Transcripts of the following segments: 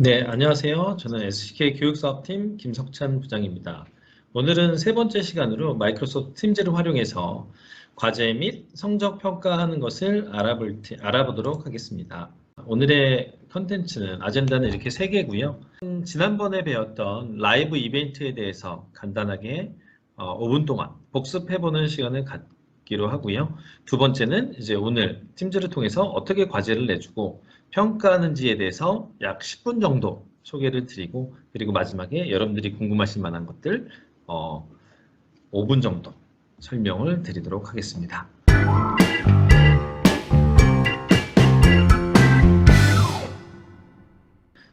네, 안녕하세요. 저는 SK 교육사업팀 김석찬 부장입니다. 오늘은 세 번째 시간으로 마이크로소프트 팀즈를 활용해서 과제 및 성적 평가하는 것을 알아볼, 테- 알아보도록 하겠습니다. 오늘의 컨텐츠는 아젠다는 이렇게 세 개고요. 음, 지난번에 배웠던 라이브 이벤트에 대해서 간단하게 어, 5분 동안 복습해보는 시간을 갖기로 하고요. 두 번째는 이제 오늘 팀즈를 통해서 어떻게 과제를 내주고 평가하는지에 대해서 약 10분 정도 소개를 드리고 그리고 마지막에 여러분들이 궁금하실 만한 것들 어, 5분 정도 설명을 드리도록 하겠습니다.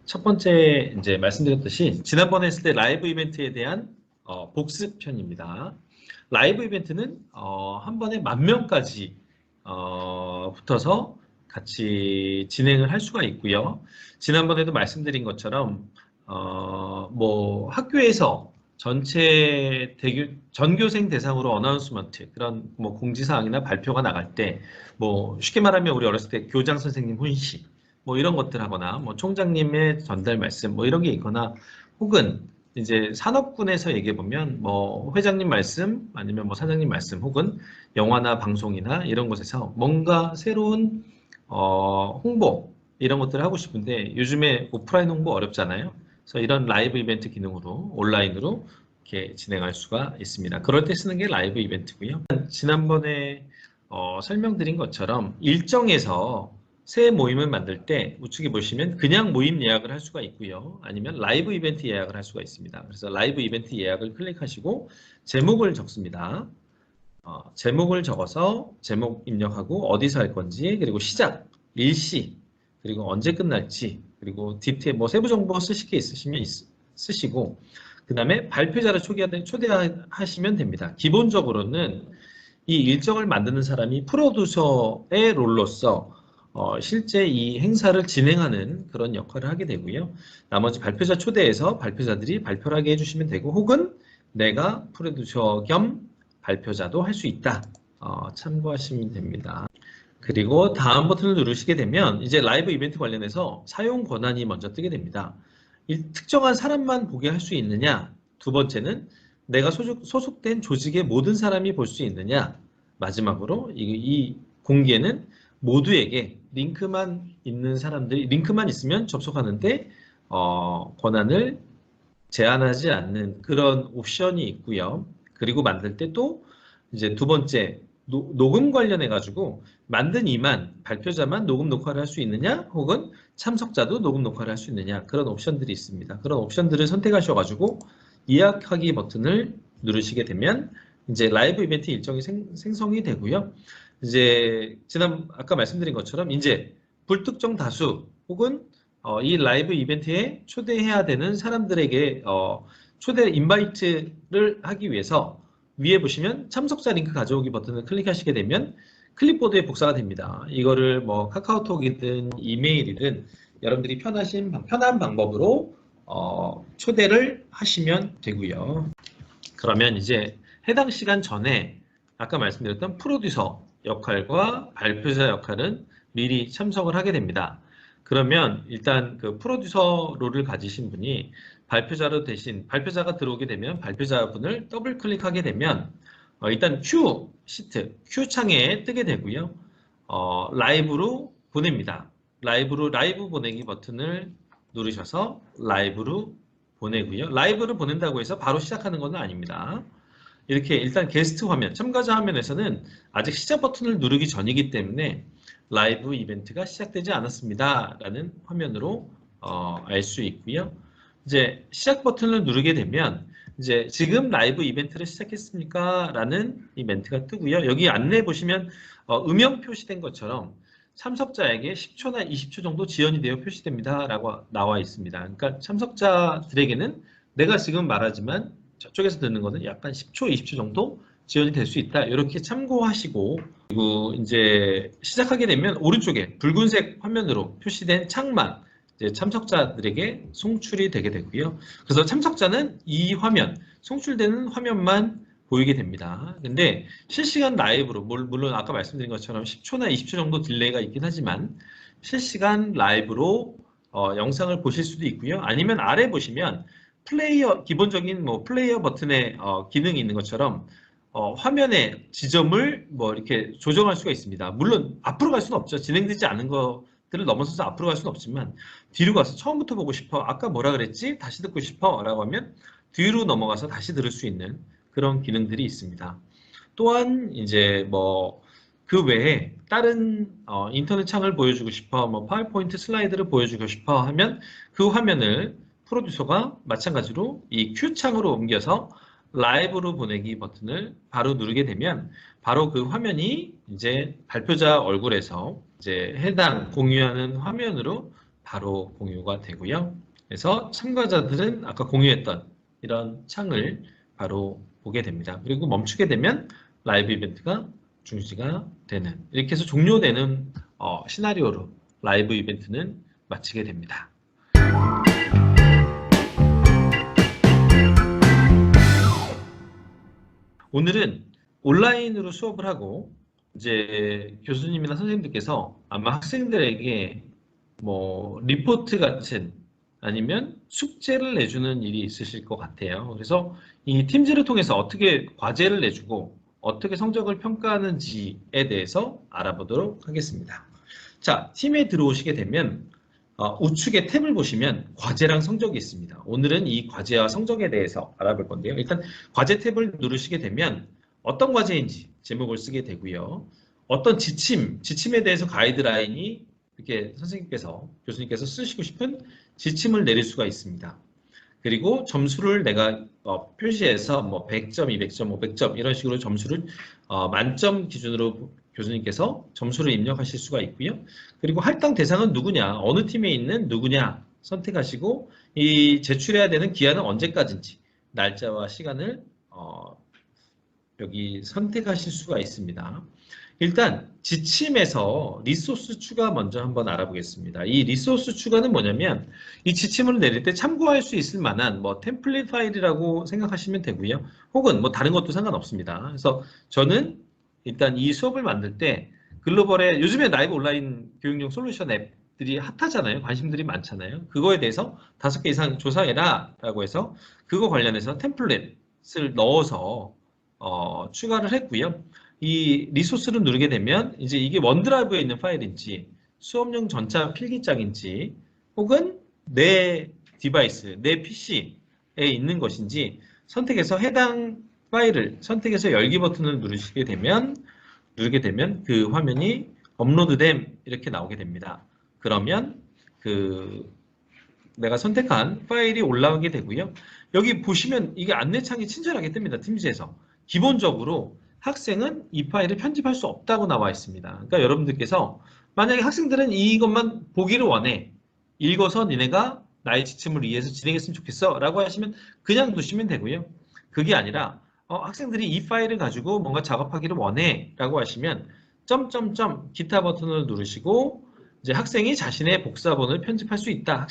첫 번째 이제 말씀드렸듯이 지난번에 했을 때 라이브 이벤트에 대한 어, 복습편입니다. 라이브 이벤트는 어, 한 번에 만 명까지 어, 붙어서 같이 진행을 할 수가 있고요. 지난번에도 말씀드린 것처럼 어, 뭐 학교에서 전체 대교, 전교생 대상으로 어나운스먼트 그런 뭐 공지사항이나 발표가 나갈 때 뭐 쉽게 말하면 우리 어렸을 때 교장 선생님 훈시 뭐 이런 것들 하거나 뭐 총장님의 전달 말씀 뭐 이런 게 있거나 혹은 이제 산업군에서 얘기해 보면 뭐 회장님 말씀 아니면 뭐 사장님 말씀 혹은 영화나 방송이나 이런 곳에서 뭔가 새로운 어, 홍보 이런 것들을 하고 싶은데 요즘에 오프라인 홍보 어렵잖아요. 그래서 이런 라이브 이벤트 기능으로 온라인으로 이렇게 진행할 수가 있습니다. 그럴 때 쓰는 게 라이브 이벤트고요. 지난번에 어, 설명드린 것처럼 일정에서 새 모임을 만들 때 우측에 보시면 그냥 모임 예약을 할 수가 있고요. 아니면 라이브 이벤트 예약을 할 수가 있습니다. 그래서 라이브 이벤트 예약을 클릭하시고 제목을 적습니다. 어, 제목을 적어서 제목 입력하고 어디서 할 건지 그리고 시작, 일시 그리고 언제 끝날지 그리고 디테일 뭐 세부 정보 쓰실 게 있으시면 있- 쓰시고 그 다음에 발표자를 초대하, 초대하시면 됩니다. 기본적으로는 이 일정을 만드는 사람이 프로듀서의 롤로서 어, 실제 이 행사를 진행하는 그런 역할을 하게 되고요. 나머지 발표자 초대해서 발표자들이 발표를 하게 해주시면 되고 혹은 내가 프로듀서 겸 발표자도 할 수 있다. 어, 참고하시면 됩니다. 그리고 다음 버튼을 누르시게 되면 이제 라이브 이벤트 관련해서 사용 권한이 먼저 뜨게 됩니다. 이 특정한 사람만 보게 할 수 있느냐? 두 번째는 내가 소속, 소속 된 조직의 모든 사람이 볼 수 있느냐? 마지막으로 이, 이 공개는 모두에게 링크만 있는 사람들이 링크만 있으면 접속하는데 어, 권한을 제한하지 않는 그런 옵션이 있고요. 그리고 만들 때 또 이제 두 번째 노, 녹음 관련해 가지고 만든 이만 발표자만 녹음 녹화를 할 수 있느냐 혹은 참석자도 녹음 녹화를 할 수 있느냐 그런 옵션들이 있습니다. 그런 옵션들을 선택하셔 가지고 예약하기 버튼을 누르시게 되면 이제 라이브 이벤트 일정이 생, 생성이 되고요. 이제 지난 아까 말씀드린 것처럼 이제 불특정 다수 혹은 어, 이 라이브 이벤트에 초대해야 되는 사람들에게 어, 초대 인바이트를 하기 위해서 위에 보시면 참석자 링크 가져오기 버튼을 클릭하시게 되면 클립보드에 복사가 됩니다. 이거를 뭐 카카오톡이든 이메일이든 여러분들이 편하신 방- 편한 방법으로 어, 초대를 하시면 되고요. 그러면 이제 해당 시간 전에 아까 말씀드렸던 프로듀서 역할과 발표자 역할은 미리 참석을 하게 됩니다. 그러면 일단 그 프로듀서 롤을 가지신 분이 발표자로 대신 발표자가 들어오게 되면 발표자분을 더블 클릭하게 되면 어, 일단 큐 시트 큐 창에 뜨게 되고요. 어, 라이브로 보냅니다. 라이브로 라이브 보내기 버튼을 누르셔서 라이브로 보내고요. 라이브를 보낸다고 해서 바로 시작하는 건 아닙니다. 이렇게 일단 게스트 화면, 참가자 화면에서는 아직 시작 버튼을 누르기 전이기 때문에 라이브 이벤트가 시작되지 않았습니다. 라는 화면으로 어, 알 수 있고요. 이제 시작 버튼을 누르게 되면 이제 지금 라이브 이벤트를 시작했습니까? 라는 이 멘트가 뜨고요. 여기 안내 보시면 어, 음영 표시된 것처럼 참석자에게 10초나 20초 정도 지연이 되어 표시됩니다. 라고 나와 있습니다. 그러니까 참석자들에게는 내가 지금 말하지만 저쪽에서 듣는 거는 약간 10초, 20초 정도 지연이 될 수 있다. 이렇게 참고하시고 그리고 이제 시작하게 되면 오른쪽에 붉은색 화면으로 표시된 창만 참석자들에게 송출이 되게 되고요. 그래서 참석자는 이 화면, 송출되는 화면만 보이게 됩니다. 근데 실시간 라이브로 물- 물론 아까 말씀드린 것처럼 10초나 20초 정도 딜레이가 있긴 하지만 실시간 라이브로 어, 영상을 보실 수도 있고요. 아니면 아래 보시면 플레이어 기본적인 뭐 플레이어 버튼에 어, 기능이 있는 것처럼 어, 화면의 지점을 뭐 이렇게 조정할 수가 있습니다. 물론 앞으로 갈 수는 없죠. 진행되지 않은 것 들을 넘어서서 앞으로 갈 수는 없지만 뒤로 가서 처음부터 보고 싶어. 아까 뭐라 그랬지? 다시 듣고 싶어. 라고 하면 뒤로 넘어가서 다시 들을 수 있는 그런 기능들이 있습니다. 또한 이제 뭐 그 외에 다른 어, 인터넷 창을 보여주고 싶어, 뭐 파워포인트 슬라이드를 보여주고 싶어 하면 그 화면을 프로듀서가 마찬가지로 이 Q 창으로 옮겨서 라이브로 보내기 버튼을 바로 누르게 되면 바로 그 화면이 이제 발표자 얼굴에서 이제 해당 공유하는 화면으로 바로 공유가 되고요. 그래서 참가자들은 아까 공유했던 이런 창을 바로 보게 됩니다. 그리고 멈추게 되면 라이브 이벤트가 중지가 되는 이렇게 해서 종료되는 어, 시나리오로 라이브 이벤트는 마치게 됩니다. 오늘은 온라인으로 수업을 하고 이제 교수님이나 선생님들께서 아마 학생들에게 뭐 리포트 같은 아니면 숙제를 내주는 일이 있으실 것 같아요. 그래서 이 팀즈를 통해서 어떻게 과제를 내주고 어떻게 성적을 평가하는지에 대해서 알아보도록 하겠습니다. 자, 팀에 들어오시게 되면 어, 우측에 탭을 보시면 과제랑 성적이 있습니다. 오늘은 이 과제와 성적에 대해서 알아볼 건데요. 일단 과제 탭을 누르시게 되면 어떤 과제인지 제목을 쓰게 되고요. 어떤 지침, 지침에 대해서 가이드라인이 이렇게 선생님께서, 교수님께서 쓰시고 싶은 지침을 내릴 수가 있습니다. 그리고 점수를 내가 어, 표시해서 뭐 100점, 200점, 500점 이런 식으로 점수를 어, 만점 기준으로 교수님께서 점수를 입력하실 수가 있고요. 그리고 할당 대상은 누구냐, 어느 팀에 있는 누구냐 선택하시고 이 제출해야 되는 기한은 언제까지인지 날짜와 시간을 어, 여기 선택하실 수가 있습니다. 일단 지침에서 리소스 추가 먼저 한번 알아보겠습니다. 이 리소스 추가는 뭐냐면 이 지침을 내릴 때 참고할 수 있을 만한 뭐 템플릿 파일이라고 생각하시면 되고요. 혹은 뭐 다른 것도 상관없습니다. 그래서 저는 일단 이 수업을 만들 때 글로벌에 요즘에 라이브 온라인 교육용 솔루션 앱들이 핫하잖아요. 관심들이 많잖아요. 그거에 대해서 다섯 개 이상 조사해라 라고 해서 그거 관련해서 템플릿을 넣어서 어, 추가를 했고요. 이 리소스를 누르게 되면 이제 이게 원드라이브에 있는 파일인지 수업용 전차 필기장인지 혹은 내 디바이스, 내 PC에 있는 것인지 선택해서 해당 파일을 선택해서 열기 버튼을 누르시게 되면 누르게 되면 그 화면이 업로드됨 이렇게 나오게 됩니다. 그러면 그 내가 선택한 파일이 올라오게 되고요. 여기 보시면 이게 안내창이 친절하게 뜹니다. 팀즈에서. 기본적으로 학생은 이 파일을 편집할 수 없다고 나와 있습니다. 그러니까 여러분들께서 만약에 학생들은 이것만 보기를 원해. 읽어서 니네가 나의 지침을 이해해서 진행했으면 좋겠어 라고 하시면 그냥 두시면 되고요. 그게 아니라 어, 학생들이 이 파일을 가지고 뭔가 작업하기를 원해 라고 하시면 점점점 기타 버튼을 누르시고 이제 학생이 자신의 복사본을 편집할 수 있다.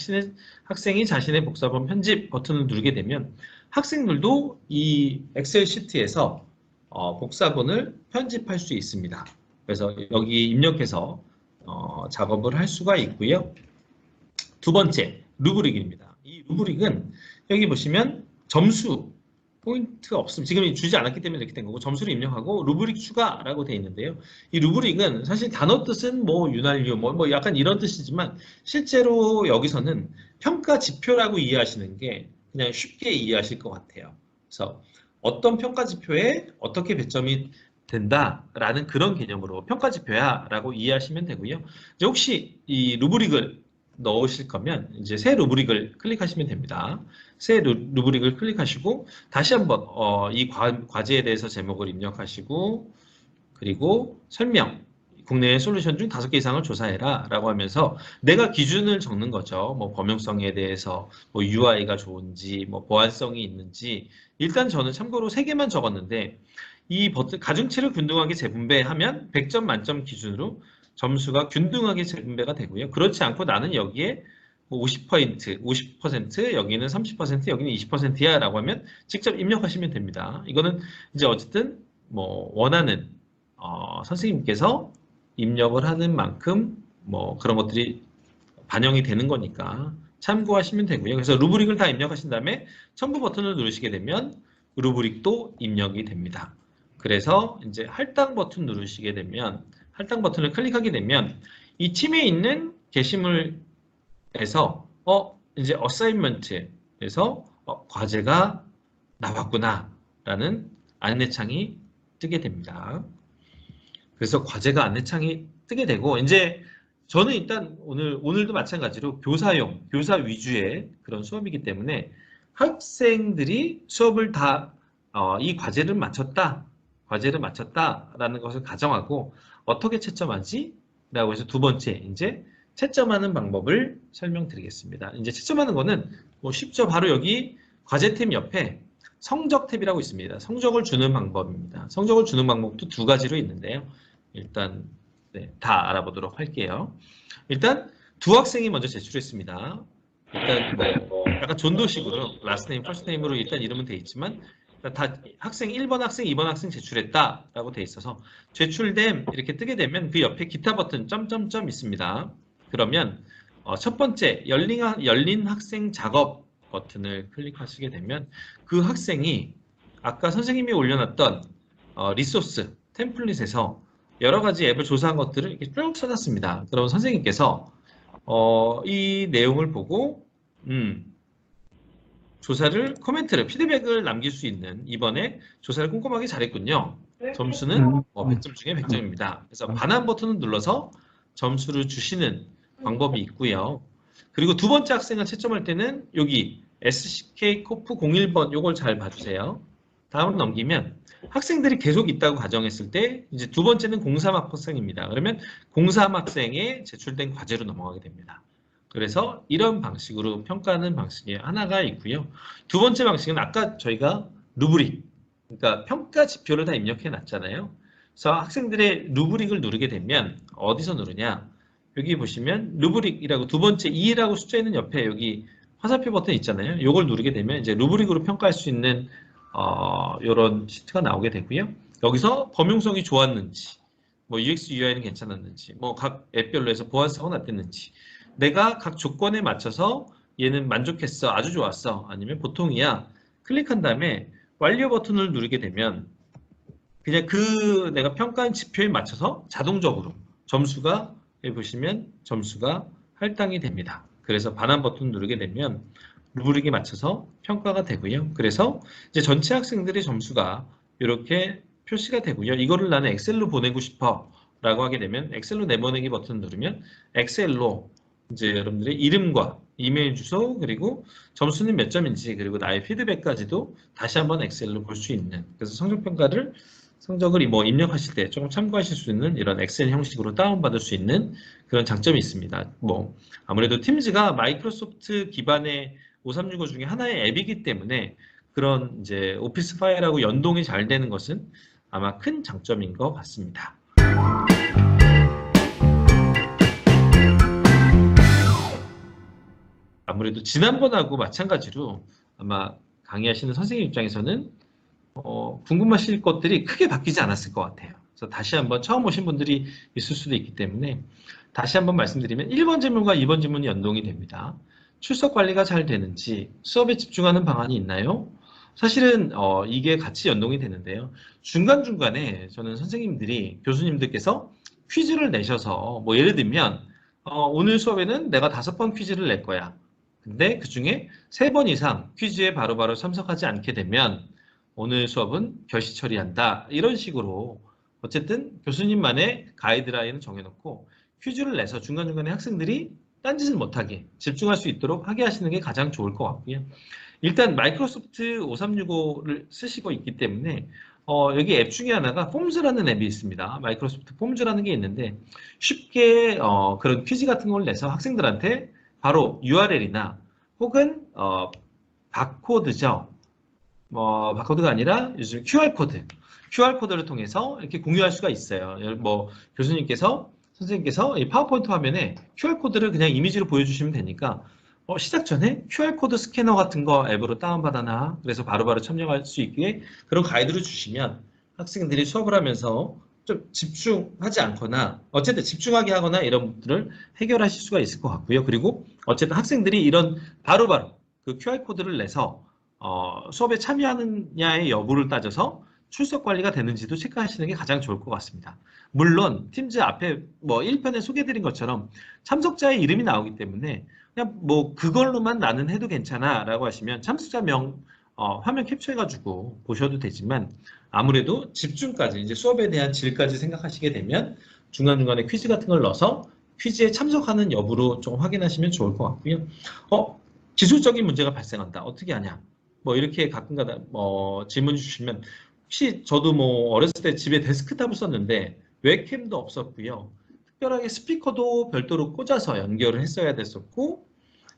학생이 자신의 복사본 편집 버튼을 누르게 되면 학생들도 이 엑셀 시트에서 어, 복사본을 편집할 수 있습니다. 그래서 여기 입력해서 어, 작업을 할 수가 있고요. 두 번째, 루브릭입니다. 이 루브릭은 여기 보시면 점수, 포인트 없음, 지금 주지 않았기 때문에 이렇게 된 거고 점수를 입력하고 루브릭 추가라고 되어 있는데요. 이 루브릭은 사실 단어 뜻은 뭐 윤활유, 뭐, 뭐 약간 이런 뜻이지만 실제로 여기서는 평가 지표라고 이해하시는 게 그냥 쉽게 이해하실 것 같아요. 그래서 어떤 평가 지표에 어떻게 배점이 된다라는 그런 개념으로 평가 지표야라고 이해하시면 되고요. 이제 혹시 이 루브릭을 넣으실 거면 이제 새 루브릭을 클릭하시면 됩니다. 새 루, 루브릭을 클릭하시고 다시 한번 어, 이 과, 과제에 대해서 제목을 입력하시고 그리고 설명 국내 솔루션 중 다섯 개 이상을 조사해라 라고 하면서 내가 기준을 적는 거죠. 뭐 범용성에 대해서 뭐 UI가 좋은지 뭐 보안성이 있는지 일단 저는 참고로 세 개만 적었는데 이 버튼 가중치를 균등하게 재분배하면 100점 만점 기준으로 점수가 균등하게 재분배가 되고요. 그렇지 않고 나는 여기에 50%, 뭐 50%, 여기는 30%, 여기는 20%야 라고 하면 직접 입력하시면 됩니다. 이거는 이제 어쨌든 뭐 원하는 어, 선생님께서 입력을 하는 만큼 뭐 그런 것들이 반영이 되는 거니까 참고하시면 되고요. 그래서 루브릭을 다 입력하신 다음에 첨부 버튼을 누르시게 되면 루브릭도 입력이 됩니다. 그래서 이제 할당 버튼 누르시게 되면 할당 버튼을 클릭하게 되면 이 팀에 있는 게시물에서 어 이제 어사인먼트에서 어, 과제가 나왔구나 라는 안내창이 뜨게 됩니다. 그래서 과제가 안내창이 뜨게 되고 이제 저는 일단 오늘 오늘도 마찬가지로 교사용 교사 위주의 그런 수업이기 때문에 학생들이 수업을 다이 과제를 마쳤다 과제를 마쳤다라는 것을 가정하고 어떻게 채점하지? 라고 해서 두 번째 이제 채점하는 방법을 설명드리겠습니다. 이제 채점하는 거는 뭐 쉽죠. 바로 여기 과제템 옆에 성적 탭이라고 있습니다. 성적을 주는 방법입니다. 성적을 주는 방법도 두 가지로 있는데요. 일단 네, 다 알아보도록 할게요. 일단 두 학생이 먼저 제출했습니다. 일단 네, 뭐 약간 존도식으로 라스트 네임, 퍼스트 네임으로 일단 이름은 돼 있지만 다 학생 1번 학생, 2번 학생 제출했다라고 돼 있어서 제출됨 이렇게 뜨게 되면 그 옆에 기타 버튼 점점점 있습니다. 그러면 어, 첫 번째 열린, 학- 열린 학생 작업 버튼을 클릭하시게 되면 그 학생이 아까 선생님이 올려놨던 어, 리소스 템플릿에서 여러 가지 앱을 조사한 것들을 이렇게 쭉 써놨습니다. 그럼 선생님께서 어, 이 내용을 보고 음, 조사를 코멘트를 피드백을 남길 수 있는 이번에 조사를 꼼꼼하게 잘했군요. 점수는 음. 어, 100점 중에 100점입니다. 그래서 반환 버튼을 눌러서 점수를 주시는 방법이 있고요. 그리고 두 번째 학생을 채점할 때는 여기 SK 코프 01번 요걸 잘 봐주세요. 다음으로 넘기면 학생들이 계속 있다고 가정했을 때 이제 두 번째는 03 학생입니다. 그러면 03 학생에 제출된 과제로 넘어가게 됩니다. 그래서 이런 방식으로 평가하는 방식이 하나가 있고요. 두 번째 방식은 아까 저희가 루브릭, 그러니까 평가 지표를 다 입력해 놨잖아요. 그래서 학생들의 루브릭을 누르게 되면 어디서 누르냐? 여기 보시면 루브릭이라고 두 번째 2라고 숫자 있는 옆에 여기 화살표 버튼 있잖아요. 이걸 누르게 되면 이제 루브릭으로 평가할 수 있는 어, 이런 시트가 나오게 되고요. 여기서 범용성이 좋았는지, 뭐 UX, UI는 괜찮았는지, 뭐 각 앱별로 해서 보안성은 어땠는지, 내가 각 조건에 맞춰서 얘는 만족했어, 아주 좋았어, 아니면 보통이야. 클릭한 다음에 완료 버튼을 누르게 되면 그냥 그 내가 평가한 지표에 맞춰서 자동적으로 점수가 보시면 점수가 할당이 됩니다. 그래서 반환 버튼 누르게 되면 루브릭에 맞춰서 평가가 되고요. 그래서 이제 전체 학생들의 점수가 이렇게 표시가 되고요. 이거를 나는 엑셀로 보내고 싶어 라고 하게 되면 엑셀로 내보내기 버튼 누르면 엑셀로 이제 여러분들의 이름과 이메일 주소 그리고 점수는 몇 점인지 그리고 나의 피드백까지도 다시 한번 엑셀로 볼 수 있는 그래서 성적 평가를 성적을 뭐 입력하실 때 조금 참고하실 수 있는 이런 엑셀 형식으로 다운받을 수 있는 그런 장점이 있습니다. 뭐 아무래도 팀즈가 마이크로소프트 기반의 5365 중에 하나의 앱이기 때문에 그런 이제 오피스 파일하고 연동이 잘 되는 것은 아마 큰 장점인 것 같습니다. 아무래도 지난번하고 마찬가지로 아마 강의하시는 선생님 입장에서는 어, 궁금하실 것들이 크게 바뀌지 않았을 것 같아요. 그래서 다시 한번 처음 오신 분들이 있을 수도 있기 때문에 다시 한번 말씀드리면 1번 질문과 2번 질문이 연동이 됩니다. 출석 관리가 잘 되는지 수업에 집중하는 방안이 있나요? 사실은 어, 이게 같이 연동이 되는데요. 중간중간에 저는 선생님들이 교수님들께서 퀴즈를 내셔서 뭐 예를 들면 어, 오늘 수업에는 내가 다섯 번 퀴즈를 낼 거야. 근데 그 중에 세 번 이상 퀴즈에 바로바로 참석하지 않게 되면 오늘 수업은 결시 처리한다. 이런 식으로 어쨌든 교수님만의 가이드라인을 정해놓고 퀴즈를 내서 중간중간에 학생들이 딴짓을 못하게 집중할 수 있도록 하게 하시는 게 가장 좋을 것 같고요. 일단 마이크로소프트 5365를 쓰시고 있기 때문에 어, 여기 앱 중에 하나가 폼즈라는 앱이 있습니다. 마이크로소프트 폼즈라는 게 있는데 쉽게 어, 그런 퀴즈 같은 걸 내서 학생들한테 바로 URL이나 혹은 어, 바코드죠. 뭐 바코드가 아니라 요즘 QR 코드, QR 코드를 통해서 이렇게 공유할 수가 있어요. 뭐 교수님께서 선생님께서 이 파워포인트 화면에 QR 코드를 그냥 이미지로 보여주시면 되니까 어, 시작 전에 QR 코드 스캐너 같은 거 앱으로 다운받아놔. 그래서 바로바로 참여할 수 있게 그런 가이드를 주시면 학생들이 수업을 하면서 좀 집중하지 않거나 어쨌든 집중하게 하거나 이런 것들을 해결하실 수가 있을 것 같고요. 그리고 어쨌든 학생들이 이런 바로바로 그 QR 코드를 내서 어, 수업에 참여하느냐의 여부를 따져서 출석 관리가 되는지도 체크하시는 게 가장 좋을 것 같습니다. 물론 팀즈 앞에 뭐 1편에 소개해드린 것처럼 참석자의 이름이 나오기 때문에 그냥 뭐 그걸로만 나는 해도 괜찮아 라고 하시면 참석자 명 어, 화면 캡처해가지고 보셔도 되지만 아무래도 집중까지 이제 수업에 대한 질까지 생각하시게 되면 중간중간에 퀴즈 같은 걸 넣어서 퀴즈에 참석하는 여부로 좀 확인하시면 좋을 것 같고요. 어, 기술적인 문제가 발생한다. 어떻게 하냐? 뭐 이렇게 가끔가다 뭐 질문 주시면 혹시 저도 뭐 어렸을 때 집에 데스크탑을 썼는데 웹캠도 없었고요. 특별하게 스피커도 별도로 꽂아서 연결을 했어야 됐었고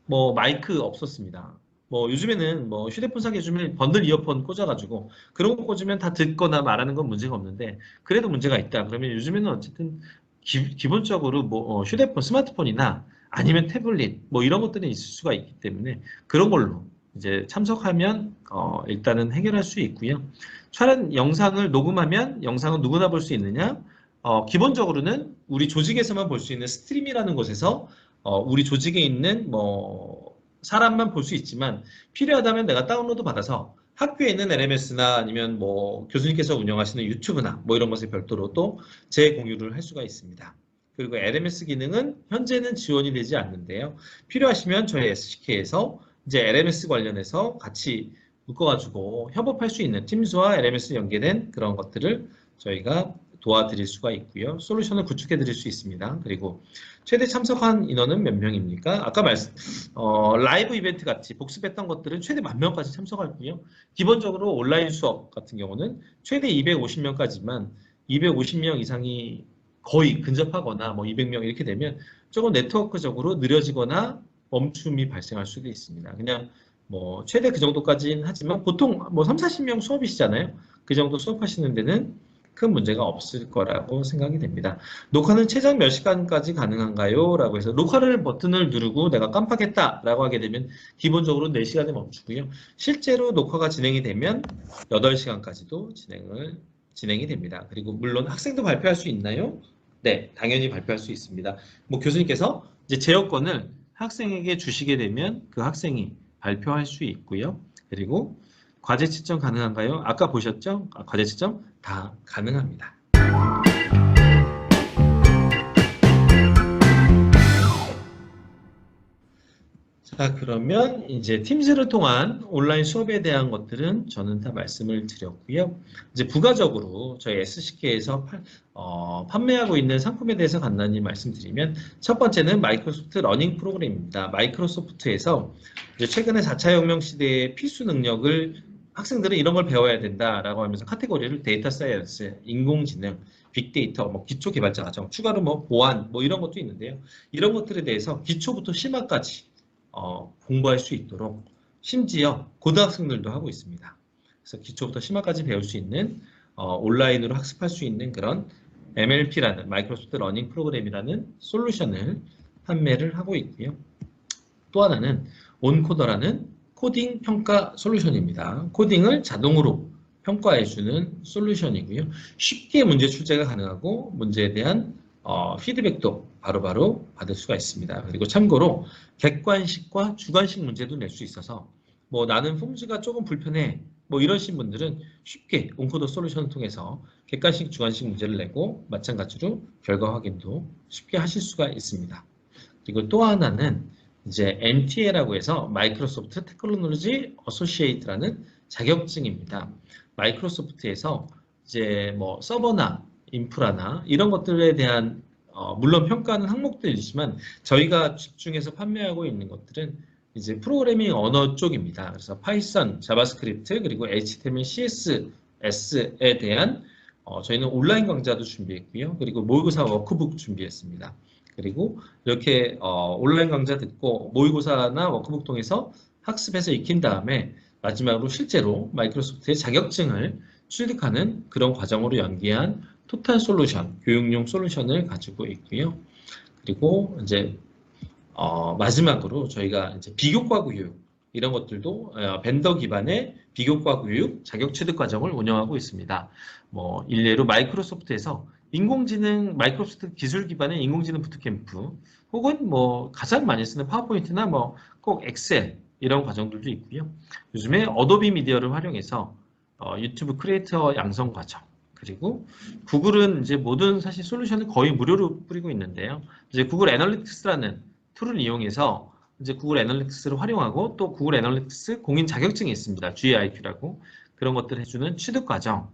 뭐 마이크 없었습니다. 뭐 요즘에는 뭐 휴대폰 사기 요즘에 번들 이어폰 꽂아가지고 그런 거 꽂으면 다 듣거나 말하는 건 문제가 없는데 그래도 문제가 있다. 그러면 요즘에는 어쨌든 기, 본적으로 뭐 어, 휴대폰, 스마트폰이나 아니면 태블릿 뭐 이런 것들이 있을 수가 있기 때문에 그런 걸로 이제 참석하면 어, 일단은 해결할 수 있고요. 촬영 영상을 녹음하면 영상은 누구나 볼 수 있느냐? 어, 기본적으로는 우리 조직에서만 볼 수 있는 스트림이라는 곳에서 어, 우리 조직에 있는 뭐 사람만 볼 수 있지만 필요하다면 내가 다운로드 받아서 학교에 있는 LMS나 아니면 뭐 교수님께서 운영하시는 유튜브나 뭐 이런 것에 별도로 또 재공유를 할 수가 있습니다. 그리고 LMS 기능은 현재는 지원이 되지 않는데요. 필요하시면 저희 SCK에서 이제 LMS 관련해서 같이 묶어가지고 협업할 수 있는 팀즈와 LMS 연계된 그런 것들을 저희가 도와드릴 수가 있고요. 솔루션을 구축해 드릴 수 있습니다. 그리고 최대 참석한 인원은 몇 명입니까? 아까 말씀, 어, 라이브 이벤트 같이 복습했던 것들은 최대 만 명까지 참석하고요. 기본적으로 온라인 수업 같은 경우는 최대 250명까지만 250명 이상이 거의 근접하거나 뭐 200명 이렇게 되면 조금 네트워크적으로 느려지거나 멈춤이 발생할 수도 있습니다. 그냥 뭐 최대 그 정도까지는 하지만 보통 뭐 3, 40명 수업이시잖아요. 그 정도 수업하시는 데는 큰 문제가 없을 거라고 생각이 됩니다. 녹화는 최장 몇 시간까지 가능한가요? 라고 해서 녹화를 버튼을 누르고 내가 깜빡했다 라고 하게 되면 기본적으로 4시간에 멈추고요. 실제로 녹화가 진행이 되면 8시간까지도 진행을 진행이 됩니다. 그리고 물론 학생도 발표할 수 있나요? 네, 당연히 발표할 수 있습니다. 뭐 교수님께서 이제 제어권을 학생에게 주시게 되면 그 학생이 발표할 수 있고요. 그리고 과제 채점 가능한가요? 아까 보셨죠? 아, 과제 채점 다 가능합니다. 자, 그러면 이제 팀즈를 통한 온라인 수업에 대한 것들은 저는 다 말씀을 드렸고요. 이제 부가적으로 저희 SCK에서 파, 어, 판매하고 있는 상품에 대해서 간단히 말씀드리면 첫 번째는 마이크로소프트 러닝 프로그램입니다. 마이크로소프트에서 이제 최근에 4차 혁명 시대의 필수 능력을 학생들은 이런 걸 배워야 된다라고 하면서 카테고리를 데이터 사이언스, 인공지능, 빅데이터, 뭐 기초 개발자 과정, 추가로 뭐 보안, 뭐 이런 것도 있는데요. 이런 것들에 대해서 기초부터 심화까지 어, 공부할 수 있도록 심지어 고등학생들도 하고 있습니다. 그래서 기초부터 심화까지 배울 수 있는 어, 온라인으로 학습할 수 있는 그런 MLP라는 마이크로소프트 러닝 프로그램이라는 솔루션을 판매를 하고 있고요. 또 하나는 온코더라는 코딩 평가 솔루션입니다. 코딩을 자동으로 평가해주는 솔루션이고요. 쉽게 문제 출제가 가능하고 문제에 대한 어, 피드백도 바로 바로 받을 수가 있습니다. 그리고 참고로 객관식과 주관식 문제도 낼 수 있어서 뭐 나는 폼즈가 조금 불편해 뭐 이러신 분들은 쉽게 온코더 솔루션을 통해서 객관식, 주관식 문제를 내고 마찬가지로 결과 확인도 쉽게 하실 수가 있습니다. 그리고 또 하나는 이제 MTA라고 해서 마이크로소프트 테크놀로지 어소시에이트라는 자격증입니다. 마이크로소프트에서 이제 뭐 서버나 인프라나 이런 것들에 대한 어, 물론 평가하는 항목들이지만 저희가 집중해서 판매하고 있는 것들은 이제 프로그래밍 언어 쪽입니다. 그래서 파이썬, 자바스크립트 그리고 HTML, CSS에 대한 어, 저희는 온라인 강좌도 준비했고요. 그리고 모의고사 워크북 준비했습니다. 그리고 이렇게 어, 온라인 강좌 듣고 모의고사나 워크북 통해서 학습해서 익힌 다음에 마지막으로 실제로 마이크로소프트의 자격증을 취득하는 그런 과정으로 연계한 토탈 솔루션, 교육용 솔루션을 가지고 있고요. 그리고 이제 어, 마지막으로 저희가 이제 비교과 교육 이런 것들도 어, 벤더 기반의 비교과 교육 자격 취득 과정을 운영하고 있습니다. 뭐 일례로 마이크로소프트에서 인공지능 마이크로소프트 기술 기반의 인공지능 부트캠프 혹은 뭐 가장 많이 쓰는 파워포인트나 뭐 꼭 엑셀 이런 과정들도 있고요. 요즘에 어도비 미디어를 활용해서 어, 유튜브 크리에이터 양성 과정 그리고 구글은 이제 모든 사실 솔루션을 거의 무료로 뿌리고 있는데요. 이제 구글 애널리틱스라는 툴을 이용해서 이제 구글 애널리틱스를 활용하고 또 구글 애널리틱스 공인 자격증이 있습니다. GAIQ라고 그런 것들을 해주는 취득 과정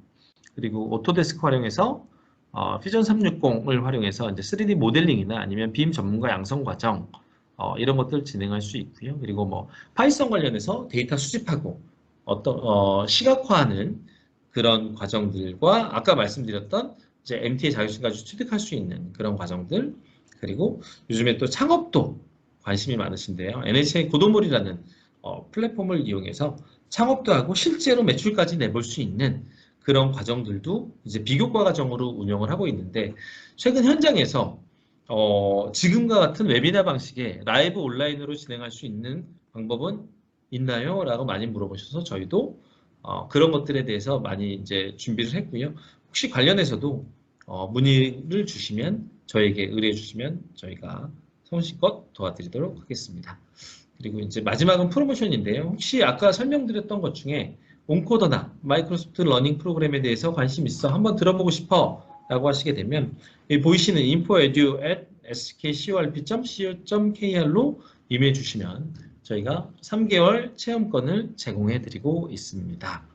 그리고 오토데스크 활용해서 어, 퓨전 360을 활용해서 이제 3D 모델링이나 아니면 빔 전문가 양성 과정 어, 이런 것들 진행할 수 있고요. 그리고 뭐 파이썬 관련해서 데이터 수집하고 어떤 어, 시각화하는 그런 과정들과 아까 말씀드렸던 이제 MTA 자격증 가지고 취득할 수 있는 그런 과정들 그리고 요즘에 또 창업도 관심이 많으신데요. NHA 고도몰이라는 어, 플랫폼을 이용해서 창업도 하고 실제로 매출까지 내볼 수 있는 그런 과정들도 이제 비교과 과정으로 운영을 하고 있는데 최근 현장에서 어, 지금과 같은 웨비나 방식의 라이브 온라인으로 진행할 수 있는 방법은 있나요? 라고 많이 물어보셔서 저희도 어, 그런 것들에 대해서 많이 이제 준비를 했고요. 혹시 관련해서도 어, 문의를 주시면 저에게 의뢰해 주시면 저희가 성실껏 도와드리도록 하겠습니다. 그리고 이제 마지막은 프로모션인데요. 혹시 아까 설명드렸던 것 중에 온코더나 마이크로소프트 러닝 프로그램에 대해서 관심 있어 한번 들어보고 싶어 라고 하시게 되면 이 보이시는 infoedu at skcorp.co.kr로 이메일 주시면 저희가 3개월 체험권을 제공해 드리고 있습니다.